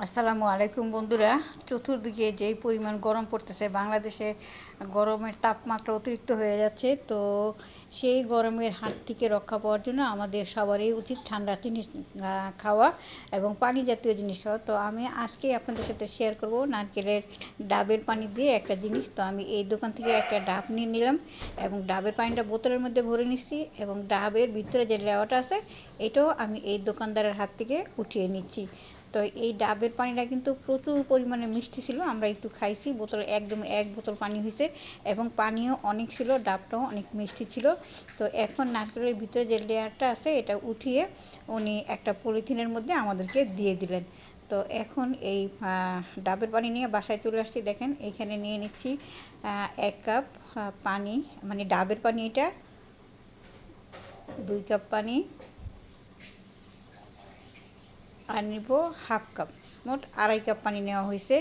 আসসালামু আলাইকুম বন্ধুরা। চতুর্দিকে যেই পরিমাণ গরম পড়তেছে, বাংলাদেশে গরমের তাপমাত্রা অতিরিক্ত হয়ে যাচ্ছে। তো সেই গরমের হাত থেকে রক্ষা পাওয়ার জন্য আমাদের সবারই উচিত ঠান্ডা জিনিস খাওয়া এবং পানি জাতীয় জিনিস খাওয়া। তো আমি আজকে আপনাদের সাথে শেয়ার করব নারকেলের ডাবের পানি দিয়ে একটা জিনিস। তো আমি এই দোকান থেকে একটা ডাব নিয়ে নিলাম এবং ডাবের পানিটা বোতলের মধ্যে ভরে নিচ্ছি এবং ডাবের ভিতরে যে লেওয়াটা আছে, এটাও আমি এই দোকানদারের হাত থেকে উঠিয়ে নিচ্ছি। তো এই ডাবের পানিটা কিন্তু প্রচুর পরিমাণে মিষ্টি ছিল, আমরা একটু খাইছি। বোতলে, একদম এক বোতল পানি হয়েছে এবং পানিও অনেক ছিল, ডাবটাও অনেক মিষ্টি ছিল। তো এখন নারকেলের ভিতরে যে লেয়ারটা আছে, এটা উঠিয়ে উনি একটা পলিথিনের মধ্যে আমাদেরকে দিয়ে দিলেন। তো এখন এই ডাবের পানি নিয়ে বাসায় চলে আসছি। দেখেন এইখানে নিয়ে নিচ্ছি এক কাপ পানি মানে ডাবের পানি এটা, দুই কাপ পানি আর নিব হাফ কাপ। মোট আড়াই কাপ পানি নেওয়া হয়েছে।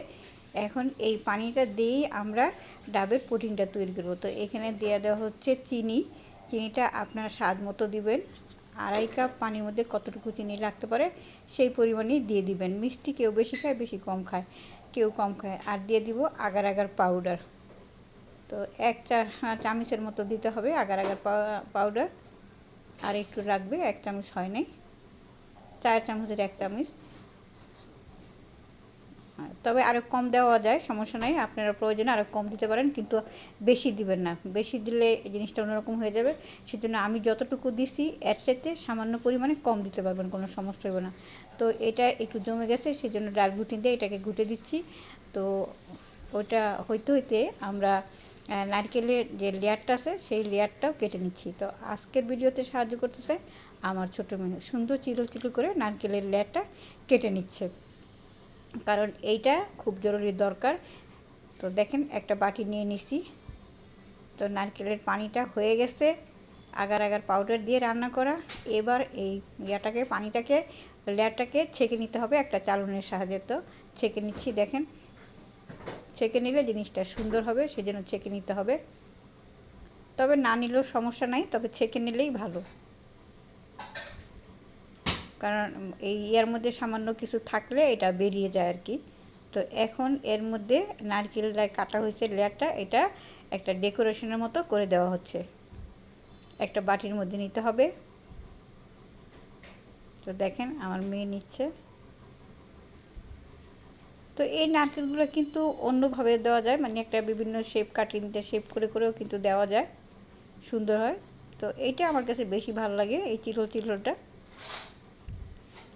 এখন এই পানিটা দিয়েই আমরা ডাবের পুডিংটা তৈরি করব। তো এখানে দেওয়া দেওয়া হচ্ছে চিনি। চিনিটা আপনার স্বাদ মতো দিবেন। আড়াই কাপ পানির মধ্যে কতটুকু চিনি লাগতে পারে সেই পরিমাণেই দিয়ে দিবেন। মিষ্টি কেউ বেশি খায়, বেশি কম খায়। কেউ কম খায়। আর দিয়ে দিব আগার আগার পাউডার। তো এক চা চামচের মতো দিতে হবে আগার আগার পাউডার। আর একটু রাখবে এক চামচ হয় নাই। চার চামচের এক চামচ। হ্যাঁ, তবে আরও কম দেওয়া যায় সমস্যা নাই আপনারা প্রয়োজনে আরও কম দিতে পারেন কিন্তু বেশি দিবেন না। বেশি দিলে জিনিসটা অন্যরকম হয়ে যাবে সেজন্য আমি যতটুকু দিছি এর চাইতে সামান্য পরিমাণে কম দিতে পারবেন কোনো সমস্যা হবে না। তো এটা একটু জমে গেছে সেই জন্য ডাল ঘুটি দিয়ে এটাকে ঘুটে দিচ্ছি। তো ওইটা হইতে হইতে আমরা নারকেলের যে লেয়ারটা আছে, সেই লেয়ারটাও কেটে নিচ্ছি। তো আজকের ভিডিওতে সাহায্য করতেছে আমার ছোটো মেয়ে। সুন্দর চিরল চিরল করে নারকেলের লেয়ারটা কেটে নিচ্ছে। কারণ এইটা খুব জরুরি দরকার। তো দেখেন, একটা বাটি নিয়ে নিছি। তো নারকেলের পানিটা হয়ে গেছে। আগার আগার পাউডার দিয়ে রান্না করা। এবার এই ইয়াটাকে, পানিটাকে, লেয়ারটাকে ছেঁকে নিতে হবে একটা চালনের সাহায্যে। তো ছেঁকে নিচ্ছি, দেখেন। ছেঁকে নিলে জিনিসটা সুন্দর হবে, সেজন্য ছেঁকে নিতে হবে। তবে না নিলেও সমস্যা নাই, তবে ছেঁকে নিলেই ভালো। কারণ এই ইয়ার মধ্যে সামান্য কিছু থাকলে এটা বেরিয়ে যায় আর কি। তো এখন এর মধ্যে নারকেল কাটা হয়েছে লেয়ারটা, এটা একটা ডেকোরেশনের মতো করে দেওয়া হচ্ছে। একটা বাটির মধ্যে নিতে হবে। তো দেখেন, আমার মেয়ে নিচ্ছে। তো এই নারকেলগুলো কিন্তু অন্যভাবে দেওয়া যায় মানে একটা বিভিন্ন শেপ কাটিংতে শেপ করে করেও কিন্তু দেওয়া যায়, সুন্দর হয়। তো এইটা আমার কাছে বেশি ভালো লাগে, এই চিরল চিরলটা।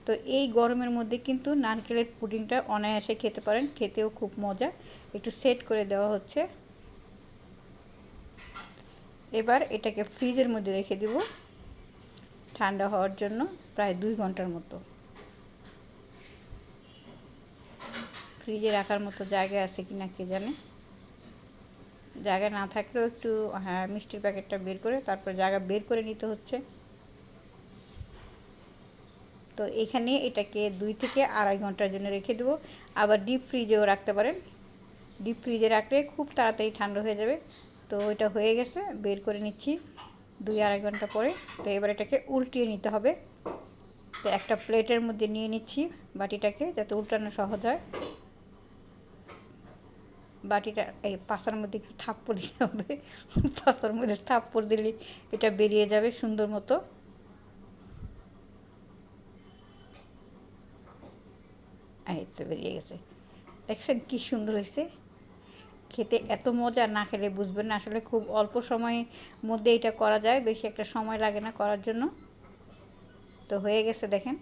তো এই গরমের মধ্যে কিন্তু নারকেলের পুডিংটা অনায়াসে খেতে পারেন, খেতেও খুব মজা, একটু সেট করে দেওয়া হচ্ছে। এবার এটাকে ফ্রিজের মধ্যে রেখে দেব, ঠান্ডা হওয়ার জন্য, প্রায় দুই ঘণ্টার মতো। ফ্রিজে রাখার মতো জায়গা আছে কি না কে জানে। জায়গা না থাকলেও একটু হ্যাঁ মিষ্টির প্যাকেটটা বের করে, তারপর জায়গা বের করে নিতে হচ্ছে। তো এখানে এটাকে দুই থেকে আড়াই ঘণ্টার জন্য রেখে দেবো। আবার ডিপ ফ্রিজেও রাখতে পারেন। ডিপ ফ্রিজে রাখলে খুব তাড়াতাড়ি ঠান্ডা হয়ে যাবে। তো এটা হয়ে গেছে, বের করে নিচ্ছি দুই আড়াই ঘণ্টা পরে। তো এবার এটাকে উল্টিয়ে নিতে হবে। তো একটা প্লেটের মধ্যে নিয়ে নিচ্ছি বাটিটাকে যাতে উল্টানো সহজ হয়। বাটিটা, এই পাশার মধ্যে একটু থাপ্পড় দিতে হবে। পাশার মধ্যে থাপ্পড় দিলে এটা বেরিয়ে যাবে সুন্দর মতো। এই তো বেরিয়ে গেছে। দেখছেন কী সুন্দর হয়েছে? খেতে এত মজা না খেলে বুঝবেন না। আসলে খুব অল্প সময়ের মধ্যে এটা করা যায়, বেশি একটা সময় লাগে না করার জন্য। তো হয়ে গেছে দেখেন।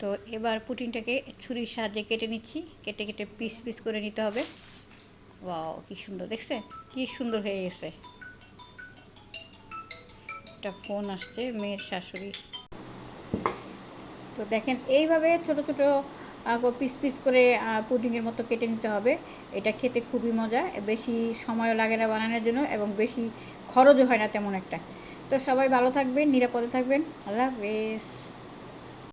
তো এবার পুটিনটাকে ছুরির সাহায্যে কেটে নিচ্ছি। কেটে কেটে পিস পিস করে নিতে হবে। ওয়াও, কি সুন্দর, দেখছে? কি সুন্দর হয়ে গেছে। একটা ফোন আসছে মেয়ের শাশুড়ি তো দেখেন, এইভাবে ছোট ছোট পিস পিস করে পুডিংয়ের মতো কেটে নিতে হবে। এটা খেতে খুবই মজা, বেশি সময়ও লাগে না বানানোর জন্য এবং বেশি খরচও হয় না তেমন একটা। তো সবাই ভালো থাকবেন, নিরাপদে থাকবেন। আল্লাহ হাফেজ।